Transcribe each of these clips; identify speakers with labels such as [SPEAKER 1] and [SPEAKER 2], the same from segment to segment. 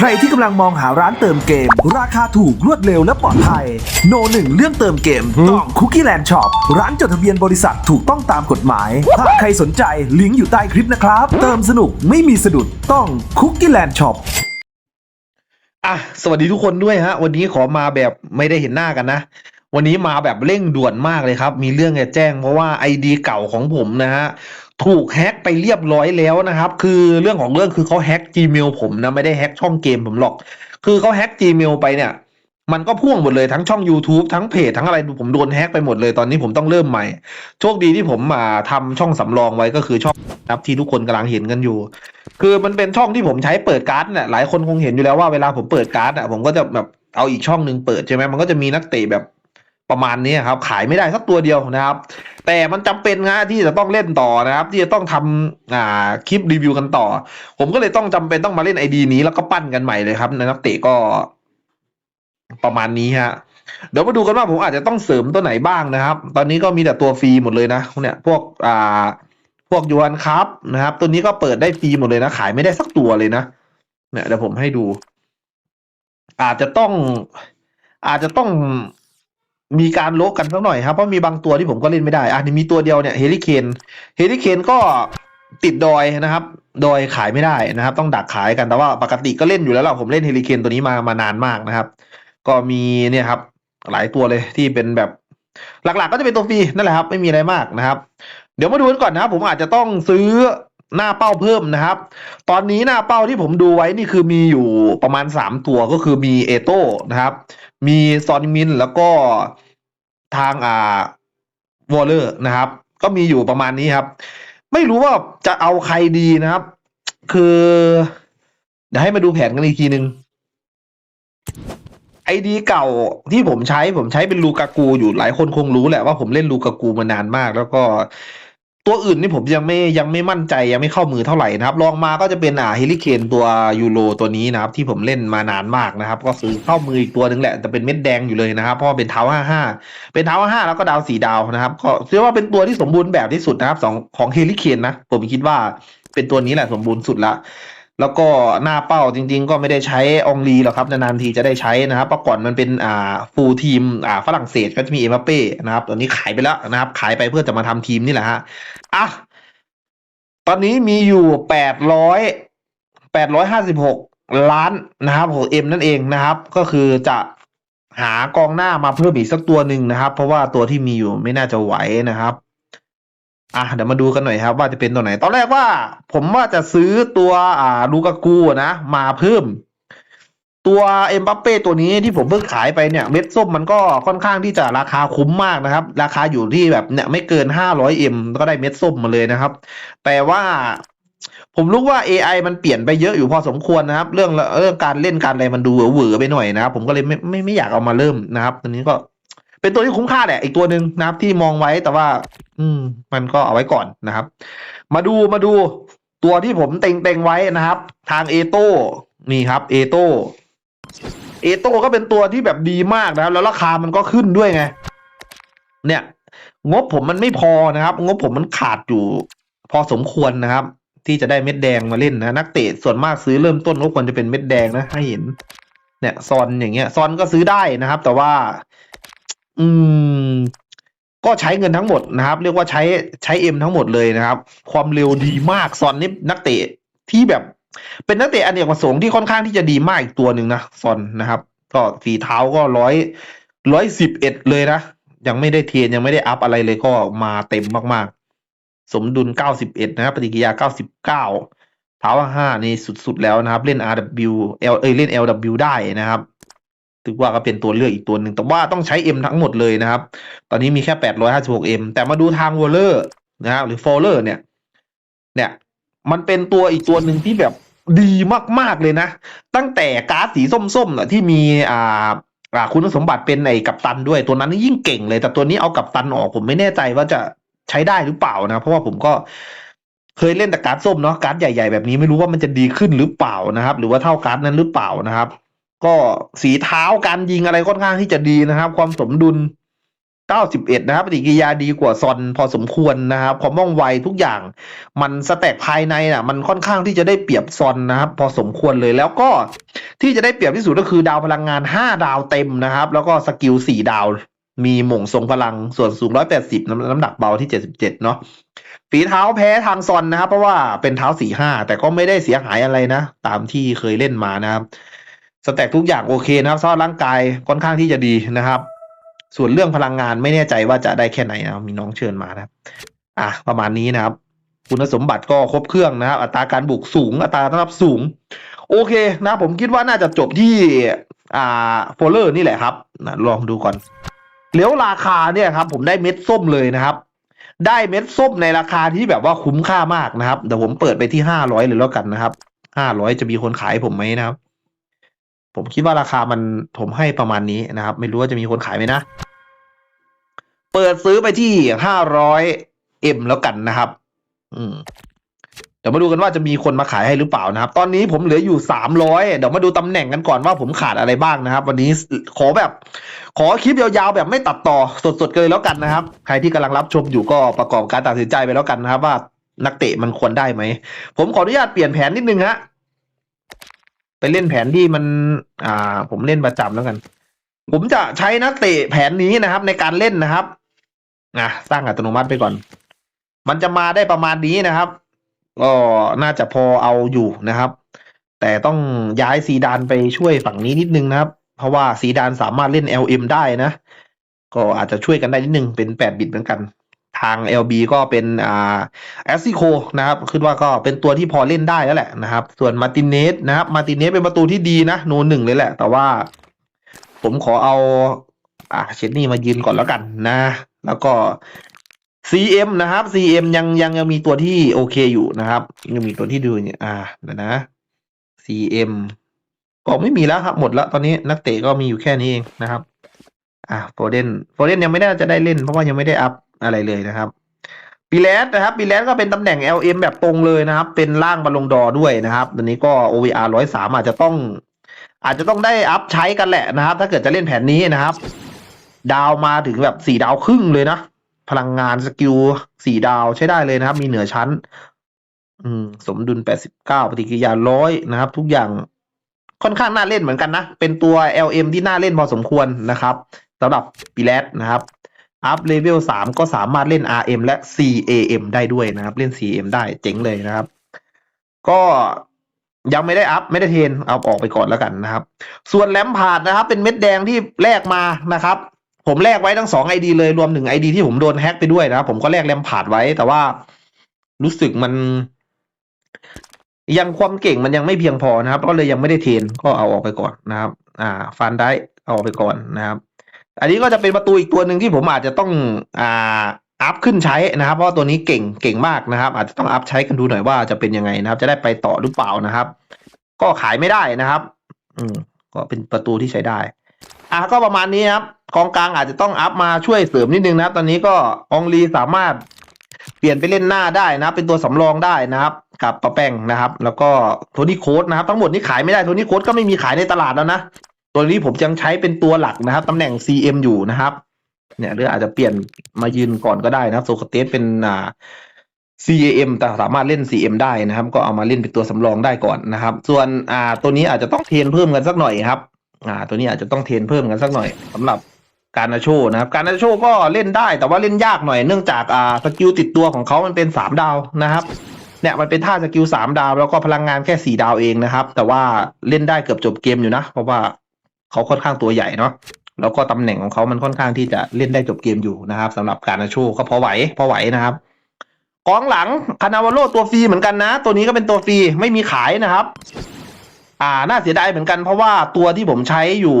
[SPEAKER 1] ใครที่กำลังมองหาร้านเติมเกม ราคาถูกรวดเร็วและปลอดภัย โนหนึ่งเรื่องเติมเกมต้องคุกกี้แลนด์ช็อปร้านจดทะเบียนบริษัทถูกต้องตามกฎหมายหากใครสนใจลิงก์อยู่ใต้คลิปนะครับ เติมสนุกไม่มีสะดุดต้องคุกกี้แลนด์ช็อป
[SPEAKER 2] อะสวัสดีทุกคนด้วยฮะ วันนี้ขอมาแบบไม่ได้เห็นหน้ากันนะ วันนี้มาแบบเร่งด่วนมากเลยครับ มีเรื่องจะแจ้งเพราะว่าไอดีเก่าของผมนะฮะ ถูกแฮ็กไปเรียบร้อยแล้วนะครับ คือเรื่องของเรื่องคือเขาแฮ็ก Gmail ผมนะไม่ได้แฮ็กช่องเกมผมหรอก คือเขาแฮ็ก Gmail ไปเนี่ย มันก็พ่วงหมดเลยทั้งช่อง YouTube ทั้งเพจทั้งอะไรผมโดนแฮ็กไปหมดเลยตอนนี้ผมต้องเริ่มใหม่ โชคดีที่ผมมาทำช่องสำรองไว้ก็คือช่องนะครับที่ทุกคนกำลังเห็นกันอยู่ คือมันเป็นช่องที่ผมใช้เปิดการ์ดเนี่ยหลายคนคงเห็นอยู่แล้วว่าเวลาผมเปิดการ์ดอะผมก็จะแบบเอาอีกช่องหนึ่งเปิดใช่ไหมมันก็จะมีนักเตะแบบประมาณนี้ครับขายไม่ได้สักตัวเดียวนะครับ แต่มันจำเป็นนะที่จะต้องเล่นต่อนะครับ ที่จะต้องทำอ่าคลิปรีวิวกันต่อ ผมก็เลยต้องจำเป็นต้องมาเล่นไอดีนี้แล้วก็ปั้นกันใหม่เลยครับในนักเตะก็ ประมาณนี้ฮะเดี๋ยวมาดูกันว่าผมอาจจะต้องเสริมตัวไหนบ้างนะครับ ตอนนี้ก็มีแต่ตัวฟรีหมดเลยนะเนี่ยพวกอ่าพวกยูอันครับนะครับ ตัวนี้ก็เปิดได้ฟรีหมดเลยนะ ขายไม่ได้สักตัวเลยนะเนี่ยเดี๋ยวผมให้ดู อาจจะต้องอาจจะต้อง มีการโลกกันสักหน่อยครับ เพราะมีบางตัวที่ผมก็เล่นไม่ได้ อะนี่มีตัวเดียวเนี่ยเฮลิเคนเฮลิเคนก็ติดดอยนะครับ ดอยขายไม่ได้นะครับ ต้องดักขายกันแต่ว่าปกติก็เล่นอยู่แล้วล่ะผมเล่นเฮลิเคนตัวนี้มามานานมากนะครับ ก็มีเนี่ยครับ หลายตัวเลยที่เป็นแบบหลักๆ ก็จะเป็นตัวฟรีนั่นแหละครับ ไม่มีอะไรมากนะครับ เดี๋ยวมาดูกันก่อนนะครับผมอาจจะต้องซื้อ หน้าเป้าเพิ่มนะครับ ตอนนี้หน้าเป้าที่ผมดูไว้นี่คือมีอยู่ประมาณสามตัวก็คือมีเอโต้นะครับ มีซอนมินแล้วก็ทางอ่าวอลเลอร์นะครับ ก็มีอยู่ประมาณนี้ครับ ไม่รู้ว่าจะเอาใครดีนะครับ คือ เดี๋ยวให้มาดูแผนกันอีกทีหนึ่งไอดีเก่าที่ผมใช้ผมใช้เป็นลูกากูอยู่หลายคนคงรู้แหละว่าผมเล่นลูกากูมานานมาก แล้วก็ ตัวอื่นนี่ผมยังไม่ยังไม่มั่นใจยังไม่เข้ามือเท่าไหร่นะครับลองมาก็จะเป็นอ่าเฮลิเคนตัวยูโรตัวนี้นะครับ ที่ผมเล่นมานานมากนะครับ ก็ซื้อเข้ามืออีกตัวหนึ่งแหละแต่เป็นเม็ดแดงอยู่เลยนะครับ เพราะเป็นเท้าห้าห้าเป็นเท้าห้าแล้วก็ดาวสีดาวนะครับ ก็เชื่อว่าเป็นตัวที่สมบูรณ์แบบที่สุดนะครับสองของเฮลิเคนนะผมคิดว่าเป็นตัวนี้แหละสมบูรณ์สุดละ แล้วก็หน้าเป้าจริงๆ ก็ไม่ได้ใช้องลีหรอกครับนานๆทีจะได้ใช้นะครับเมื่อก่อนมันเป็นอ่าฟูลทีมอ่าฝรั่งเศสก็จะมีเอมบัปเป้นะครับตอนนี้ขายไปแล้วนะครับ ขายไปเพื่อจะมาทำทีมนี่แหละฮะอะตอนนี้มีอยู่แปดร้อยแปดร้อยห้าสิบหกล้านนะครับของเอ็มนั่นเองนะครับ ก็คือจะหากองหน้ามาเพิ่มอีกสักตัวหนึ่งนะครับ เพราะว่าตัวที่มีอยู่ไม่น่าจะไหวนะครับ อะเดี๋ยวมาดูกันหน่อยครับ ว่าจะเป็นตัวไหน ตอนแรกว่า ผมว่าจะซื้อตัวอ่าลูกากูนะมาเพิ่ม ตัวเอ็มบัปเป้ตัวนี้ที่ผมเพิ่งขายไปเนี่ยเม็ดส้มมันก็ค่อนข้างที่จะราคาคุ้มมากนะครับ ราคาอยู่ที่แบบเนี่ยไม่เกินห้าร้อยเอ็มก็ได้เม็ดส้มมาเลยนะครับ แต่ว่าผมรู้ว่า AI มันเปลี่ยนไปเยอะอยู่พอสมควรนะครับ เรื่องเรื่องการเล่นการอะไรมันดูเหวอไปหน่อยนะครับผมก็เลยไม่ไม่ไม่อยากเอามาเริ่มนะครับตัวนี้ก็เป็นตัวที่คุ้มค่าแหละอีกตัวหนึ่งนะครับที่มองไว้แต่ว่า อืม มันก็เอาไว้ก่อนนะครับ มาดูมาดูตัวที่ผมเต็งเต็งไว้นะครับ ทางเอโต้นี่ครับเอโต้เอโต้ก็เป็นตัวที่แบบดีมากนะครับ แล้วราคามันก็ขึ้นด้วยไง เนี่ย งบผมมันไม่พอนะครับ งบผมมันขาดอยู่ พอสมควรนะครับ ที่จะได้เม็ดแดงมาเล่นนะนักเตะส่วนมากซื้อเริ่มต้นก็ควรจะเป็นเม็ดแดงนะให้เห็น เนี่ยซอนอย่างเงี้ยซอนก็ซื้อได้นะครับ แต่ว่า อืม ก็ใช้เงินทั้งหมดนะครับ เรียกว่าใช้ใช้เอ็มทั้งหมดเลยนะครับ ความเร็วดีมากซอนนี่นักเตะที่แบบ เป็นนักเตะอเนกประสงค์ที่ค่อนข้างที่จะดีมากอีกตัวหนึ่งนะซอนนะครับ ก็ฝีเท้าก็ร้อยร้อยสิบเอ็ดเลยนะ ยังไม่ได้เทียนยังไม่ได้อัพอะไรเลยก็มาเต็มมากๆ สมดุลเก้าสิบเอ็ดนะครับปฏิกิริยาเก้าสิบเก้าเท้าห้านี่สุดๆแล้วนะครับ เล่น RW L เอ้ยเล่น LW ได้นะครับ ถือว่าก็เป็นตัวเลือกอีกตัวหนึ่งแต่ว่าต้องใช้ M ทั้งหมดเลยนะครับ ตอนนี้มีแค่ 856M แต่มาดูทางวอลเลอร์นะครับหรือโฟลเลอร์เนี่ย เนี่ย มันเป็นตัวอีกตัวหนึ่งที่แบบดีมาก ๆ เลยนะ ตั้งแต่การ์ดสีส้มๆน่ะที่มีอ่าอ่าคุณสมบัติเป็นไอ้กัปตันด้วยตัวนั้นยิ่งเก่งเลย แต่ตัวนี้เอากัปตันออกผมไม่แน่ใจว่าจะใช้ได้หรือเปล่านะ เพราะว่าผมก็เคยเล่นแต่การ์ดส้มเนาะการ์ดใหญ่ ๆ แบบนี้ไม่รู้ว่ามันจะดีขึ้นหรือเปล่านะครับ หรือว่าเท่าการ์ดนั้นหรือเปล่านะครับ ก็สีเท้าการยิงอะไรค่อนข้างที่จะดีนะครับ ความสมดุล 91 นะครับปฏิกิริยาดีกว่าซอนพอสมควรนะครับความว่องไวทุกอย่าง มันสแต็กภายในน่ะ มันค่อนข้างที่จะได้เปรียบซอนนะครับ พอสมควรเลยแล้วก็ที่จะได้เปรียบที่สุดก็คือดาวพลังงาน 5 ดาวเต็มนะครับ แล้วก็สกิล 4 ดาว มีหม่งทรงพลังส่วนสูง 180 น้ำหนักเบาที่ 77 เนาะฝีเท้าแพ้ทางซอนนะครับ เพราะว่าเป็นเท้า 4-5 แต่ก็ไม่ได้เสียหายอะไรนะ ตามที่เคยเล่นมานะครับ สแต็กทุกอย่างโอเคนะครับสภาพร่างกายค่อนข้างที่จะดีนะครับ ส่วนเรื่องพลังงานไม่แน่ใจว่าจะได้แค่ไหนนะมีน้องเชิญมานะครับ อะประมาณนี้นะครับ คุณสมบัติก็ครบเครื่องนะครับ อัตราการบุกสูง อัตราต้อนรับสูง โอเคนะผมคิดว่าน่าจะจบที่อ่าโฟลเลอร์นี่แหละครับนะลองดูก่อนแล้วราคาเนี่ยครับ ผมได้เม็ดส้มเลยนะครับ ได้เม็ดส้มในราคาที่แบบว่าคุ้มค่ามากนะครับเดี๋ยวผมเปิดไปที่ห้าร้อยเลยแล้วกันนะครับห้าร้อยจะมีคนขายผมไหมนะครับ ผมคิดว่าราคามันผมให้ประมาณนี้นะครับ ไม่รู้ว่าจะมีคนขายไหมนะ เปิดซื้อไปที่ห้าร้อยเอ็มแล้วกันนะครับ อืมเดี๋ยวมาดูกันว่าจะมีคนมาขายให้หรือเปล่านะครับ ตอนนี้ผมเหลืออยู่สามร้อยเดี๋ยวมาดูตำแหน่งกันก่อนว่าผมขาดอะไรบ้างนะครับ วันนี้ขอแบบ ขอคลิปยาวๆแบบไม่ตัดต่อสดๆกันเลยแล้วกันนะครับ ใครที่กำลังรับชมอยู่ก็ประกอบการตัดสินใจไปแล้วกันนะครับ ว่านักเตะมันควรได้ไหม ผมขออนุญาตเปลี่ยนแผนนิดนึงฮะ ไปเล่นแผนที่มัน อ่า ผมเล่นประจำแล้วกัน ผมจะใช้นักเตะแผนนี้นะครับ ในการเล่นนะครับอะสร้างอัตโนมัติไปก่อน มันจะมาได้ประมาณนี้นะครับก็น่าจะพอเอาอยู่นะครับ แต่ต้องย้ายซีดานไปช่วยฝั่งนี้นิดนึงนะครับ เพราะว่าซีดานสามารถเล่น LM ได้นะ ก็อาจจะช่วยกันได้นิดนึงเป็นแปดบิตเหมือนกัน ทาง LB ก็เป็นอ่าแอสซิโคนะครับคิดว่าก็เป็นตัวที่พอเล่นได้แล้วแหละนะครับ ส่วนมาติเนสนะครับ มาติเนสเป็นประตูที่ดีนะโนหนึ่งเลยแหละ แต่ว่า ผมขอเอา อ่าเชนนี่มายืนก่อนแล้วกันนะ แล้วก็ CM นะครับ CM ยังยังยังมีตัวที่โอเคอยู่นะครับ ยังมีตัวที่ดูเนี่ยอ่าเดี๋ยวนะ CM ก็ไม่มีแล้วครับ หมดแล้วตอนนี้นักเตะก็มีอยู่แค่นี้เองนะครับ อ่าโฟเดนโฟเดนยังไม่ได้จะได้เล่นเพราะว่ายังไม่ได้อัพ อะไรเลยนะครับปีแลสนะครับปีแลสก็เป็นตำแหน่ง LM แบบตรงเลยนะครับ เป็นล่างบอลลงดอด้วยนะครับตอนนี้ก็ OVR ร้อยสามอาจจะต้อง อาจจะต้องได้อัพใช้กันแหละนะครับ ถ้าเกิดจะเล่นแผนนี้นะครับ ดาวมาถึงแบบสี่ดาวครึ่งเลยนะพลังงานสกิลสี่ดาวใช้ได้เลยนะครับ มีเหนือชั้น อืม สมดุลแปดสิบเก้าปฏิกิริยาร้อยนะครับ ทุกอย่างค่อนข้างน่าเล่นเหมือนกันนะ เป็นตัว LM ที่น่าเล่นพอสมควรนะครับสำหรับปีแลสนะครับ อัพเลเวลสามก็สามารถเล่น RM และ CAM ได้ด้วยนะครับ เล่น CAM ได้เจ๋งเลยนะครับ ก็ยังไม่ได้อัพไม่ได้เทนเอาออกไปก่อนแล้วกันนะครับ ส่วนแลมพาดนะครับ เป็นเม็ดแดงที่แลกมานะครับ ผมแลกไว้ทั้งสองไอดีเลยรวมถึงไอดีที่ผมโดนแฮ็กไปด้วยนะครับ ผมก็แลกแลมพาดไว้ แต่ว่ารู้สึกมัน ยังความเก่งมันยังไม่เพียงพอนะครับ ก็เลยยังไม่ได้เทนก็เอาออกไปก่อนนะครับ อ่า ฟันได้เอาออกไปก่อนนะครับ อันนี้ก็จะเป็นประตูอีกตัวหนึ่งที่ผมอาจจะต้องอ่าอัพขึ้นใช้นะครับ เพราะาตัวนี้เก่งเก่งมากนะครับ อาจจะต้องอัพใช้กันดูหน่อยว่าจะเป็นยังไงนะครับ จะได้ไปต่อหรือเปล่านะครับ ก็ขายไม่ได้นะครับ อืมก็เป็นประตูที่ใช้ได้ อะก็ประมาณนี้ครับกองกลางอาจจะต้องอัพมาช่วยเสริมนิดนึงนะครับ ตอนนี้ก็อองลีสามารถเปลี่ยนไปเล่นหน้าได้นะครับ เป็นตัวสำรองได้นะครับ กับปะแป้งนะครับ แล้วก็โทนี่โค้ดนะครับ ทั้งหมดนี้ขายไม่ได้โทนี่โค้ดก็ไม่มีขายในตลาดแล้วนะ ตัวนี้ผมยังใช้เป็นตัวหลักนะครับตำแหน่ง CM อยู่นะครับ เนี่ยหรืออาจจะเปลี่ยนมายืนก่อนก็ได้นะครับโซคเตสเป็นอ่า CAM แต่สามารถเล่น CM ได้นะครับ ก็เอามาเล่นเป็นตัวสำรองได้ก่อนนะครับ ส่วนอ่าตัวนี้อาจจะต้องเทนเพิ่มกันสักหน่อยครับอ่าตัวนี้อาจจะต้องเทนเพิ่มกันสักหน่อยสำหรับการนาโชนะครับ การนาโชก็เล่นได้แต่ว่าเล่นยากหน่อยเนื่องจากอ่าสกิลติดตัวของเขามันเป็นสามดาวนะครับเนี่ยมันเป็นท่าสกิลสามดาวแล้วก็พลังงานแค่สี่ดาวเองนะครับ แต่ว่าเล่นได้เกือบจบเกมอยู่นะ เพราะว่า เขาค่อนข้างตัวใหญ่เนาะแล้วก็ตำแหน่งของเขามันค่อนข้างที่จะเล่นได้จบเกมอยู่นะครับสำหรับการนาโชก็พอไหวพอไหวนะครับกองหลังคานาวาโลตัวฟรีเหมือนกันนะ ตัวนี้ก็เป็นตัวฟรีไม่มีขายนะครับ อ่าน่าเสียดายเหมือนกันเพราะว่าตัวที่ผมใช้อยู่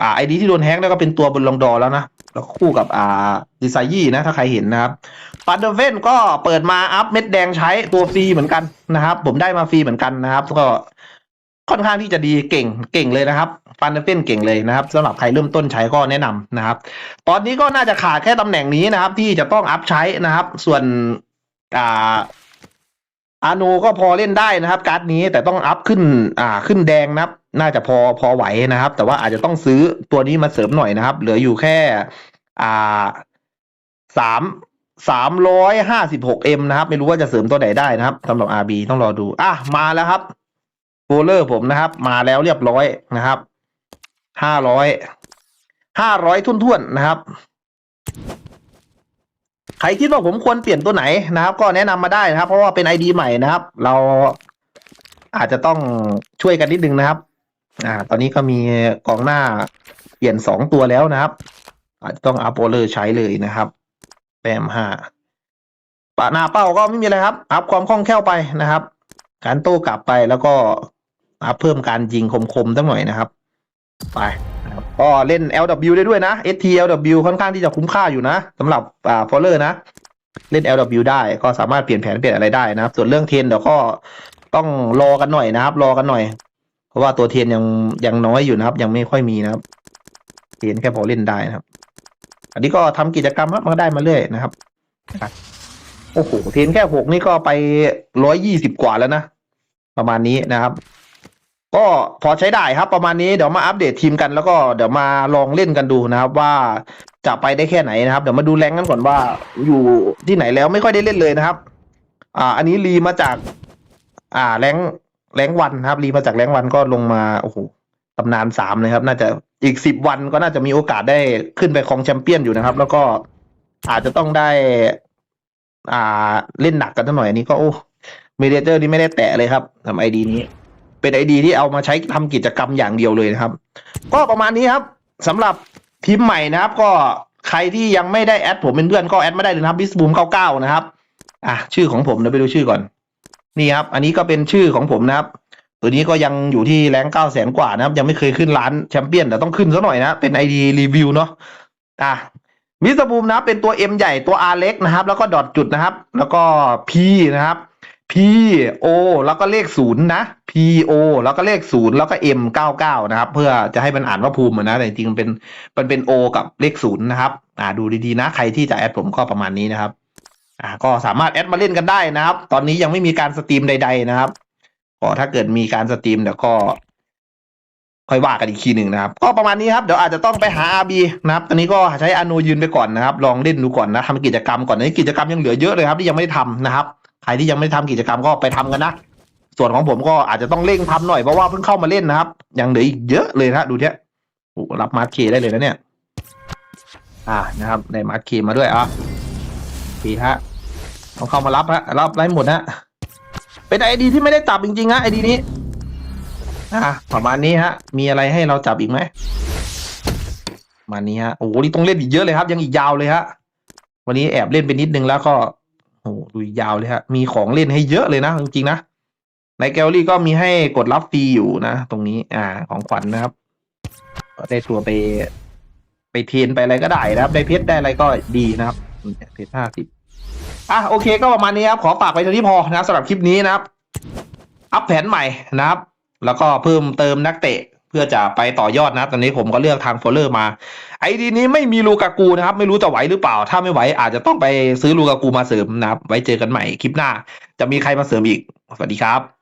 [SPEAKER 2] อ่าไอดีที่โดนแฮกแล้วก็เป็นตัวบนลองดอแล้วนะแล้วคู่กับอ่าดิไซยี่นะ ถ้าใครเห็นนะครับปันเดเวนก็เปิดมาอัพเม็ดแดงใช้ตัวฟรีเหมือนกันนะครับ ผมได้มาฟรีเหมือนกันนะครับ ก็ค่อนข้างที่จะดีเก่งเก่งเลยนะครับ ปันเดเวนเก่งเลยนะครับสำหรับใครเริ่มต้นใช้ก็แนะนำนะครับ ตอนนี้ก็น่าจะขาดแค่ตำแหน่งนี้นะครับ ที่จะต้องอัพใช้นะครับ ส่วนอ่าอาโนก็พอเล่นได้นะครับ การ์ดนี้แต่ต้องอัพขึ้นอ่าขึ้นแดงนะครับ น่าจะพอพอไหวนะครับ แต่ว่าอาจจะต้องซื้อตัวนี้มาเสริมหน่อยนะครับ เหลืออยู่แค่อ่าสามสามร้อยห้าสิบหกเอ็มนะครับ ไม่รู้ว่าจะเสริมตัวไหนได้นะครับสำหรับ RB ต้องรอดู อะ มาแล้วครับโฟลเลอร์ผมนะครับ มาแล้วเรียบร้อยนะครับ ห้าร้อยห้าร้อยทุ่นๆนะครับ ใครคิดว่าผมควรเปลี่ยนตัวไหนนะครับ ก็แนะนำมาได้นะครับ เพราะว่าเป็นไอดีใหม่นะครับ เราอาจจะต้องช่วยกันนิดนึงนะครับ อ่า ตอนนี้ก็มีกองหน้าเปลี่ยนสองตัวแล้วนะครับ อาจจะต้องอัพโอเลอร์ใช้เลยนะครับแปมห้าปะหน้าเป้าก็ไม่มีอะไรครับ อัพความคล่องแคล่วไปนะครับ การโต้กลับไปแล้วก็อัพเพิ่มการยิงคมๆสักหน่อยนะครับ ไปนะครับก็เล่น LW ได้ด้วยนะ ST LW ค่อนข้างที่จะคุ้มค่าอยู่นะสำหรับอ่าฟอลเลอร์นะ เล่น LW ได้ก็สามารถเปลี่ยนแผนเปลี่ยนอะไรได้นะครับ ส่วนเรื่องเทนเดี๋ยวก็ต้องรอกันหน่อยนะครับ รอกันหน่อย เพราะว่าตัวเทนยังยังน้อยอยู่นะครับ ยังไม่ค่อยมีนะครับ เทนแค่พอเล่นได้นะครับ อันนี้ก็ทำกิจกรรมครับมันก็ได้มาเรื่อยนะครับโอ้โหเทนแค่หกนี่ก็ไปร้อยยี่สิบกว่าแล้วนะประมาณนี้นะครับ ก็พอใช้ได้ครับประมาณนี้เดี๋ยวมาอัปเดตทีมกันแล้วก็เดี๋ยวมาลองเล่นกันดูนะครับว่าจะไปได้แค่ไหนนะครับ เดี๋ยวมาดูแรงกันก่อนว่าอยู่ที่ไหนแล้วไม่ค่อยได้เล่นเลยนะครับ อ่า อันนี้รีมาจาก อ่าแรงแรงวันนะครับ รีมาจากแรงวันก็ลงมาโอ้โหตำนานสามเลยครับ น่าจะอีกสิบวันก็น่าจะมีโอกาสได้ขึ้นไปครองแชมเปี้ยนอยู่นะครับ แล้วก็อาจจะต้องได้ อ่าเล่นหนักกันสักหน่อยอันนี้ก็โอ้เมเดเจอร์นี่ไม่ได้แตะเลยครับทำไอดีนี้ เป็นไอดีที่เอามาใช้ทำกิจกรรมอย่างเดียวเลยนะครับ ก็ประมาณนี้ครับสำหรับทีมใหม่นะครับ ก็ใครที่ยังไม่ได้แอดผมเป็นเพื่อนก็แอดมาได้เลยนะครับบิสบูมเก้าเก้านะครับ อะชื่อของผมเดี๋ยวไปดูชื่อก่อน นี่ครับ อันนี้ก็เป็นชื่อของผมนะครับ ตัวนี้ก็ยังอยู่ที่แรงเก้าแสนกว่านะครับ ยังไม่เคยขึ้นร้านแชมเปี้ยนแต่ต้องขึ้นซะหน่อยนะ เป็นไอดีรีวิวเนาะอะมิสบูมนะเป็นตัว M ใหญ่ตัว R เล็กนะครับ แล้วก็ดอทจุดนะครับ แล้วก็ P นะครับ P O แล้วก็เลขศูนย์นะ P O แล้วก็เลขศูนย์แล้วก็ M เก้าเก้านะครับ เพื่อจะให้มันอ่านว่าภูมินะแต่จริงมันเป็นมันเป็น O กับเลขศูนย์นะครับอ่าดูดีๆนะ ใครที่จะแอดผมก็ประมาณนี้นะครับอ่าก็สามารถแอดมาเล่นกันได้นะครับ ตอนนี้ยังไม่มีการสตรีมใด ๆ นะครับก็ถ้าเกิดมีการสตรีมเดี๋ยวก็ค่อยว่ากันอีกทีหนึ่งนะครับ ก็ประมาณนี้ครับ เดี๋ยวอาจจะต้องไปหา RB นะครับ ตอนนี้ก็ใช้อโนยืนไปก่อนนะครับ ลองเล่นดูก่อนนะทำกิจกรรมก่อนตอนกิจกรรมยังเหลือเยอะเลยครับที่ยังไม่ได้ทำนะครับ ใครที่ยังไม่ได้ทำกิจกรรมก็ไปทำกันนะ ส่วนของผมก็อาจจะต้องเร่งทำหน่อยเพราะว่าเพิ่งเข้ามาเล่นนะครับ ยังเหลืออีกเยอะเลยนะดูเนี้ยโอ้รับมาร์คเคได้เลยนะเนี่ย อ่านะครับได้มาร์คเคมาด้วยอะดีฮะต้องเข้ามารับฮะรับไลฟ์หมดฮะเป็นไอดีที่ไม่ได้จับจริงๆฮะไอดีนี้อะประมาณนี้ฮะ มีอะไรให้เราจับอีกไหมมานี้ฮะโอ้โหนี่ต้องเล่นอีกเยอะเลยครับ ยังอีกยาวเลยฮะวันนี้แอบเล่นไปนิดนึงแล้วก็ โอ้โหดูยาวเลยฮะ มีของเล่นให้เยอะเลยนะจริงๆนะ ในแกลลี่ก็มีให้กดรับฟรีอยู่นะ ตรงนี้ อ่า ของขวัญนะครับ ได้ตัวไป ไปเทนไปอะไรก็ได้นะครับ ได้เพชรได้อะไรก็ดีนะครับ เพชรห้าสิบอะโอเคก็ประมาณนี้ครับ ขอฝากไปเท่านี้พอนะสำหรับคลิปนี้นะครับ อัพแผนใหม่นะครับ แล้วก็เพิ่มเติมนักเตะ เพื่อจะไปต่อยอดนะ ตอนนี้ผมก็เลือกทางโฟลเลอร์มา ไอดีนี้ไม่มีลูกากูนะครับ ไม่รู้จะไหวหรือเปล่า ถ้าไม่ไหวอาจจะต้องไปซื้อลูกากูมาเสริมนะครับ ไว้เจอกันใหม่คลิปหน้า จะมีใครมาเสริมอีก สวัสดีครับ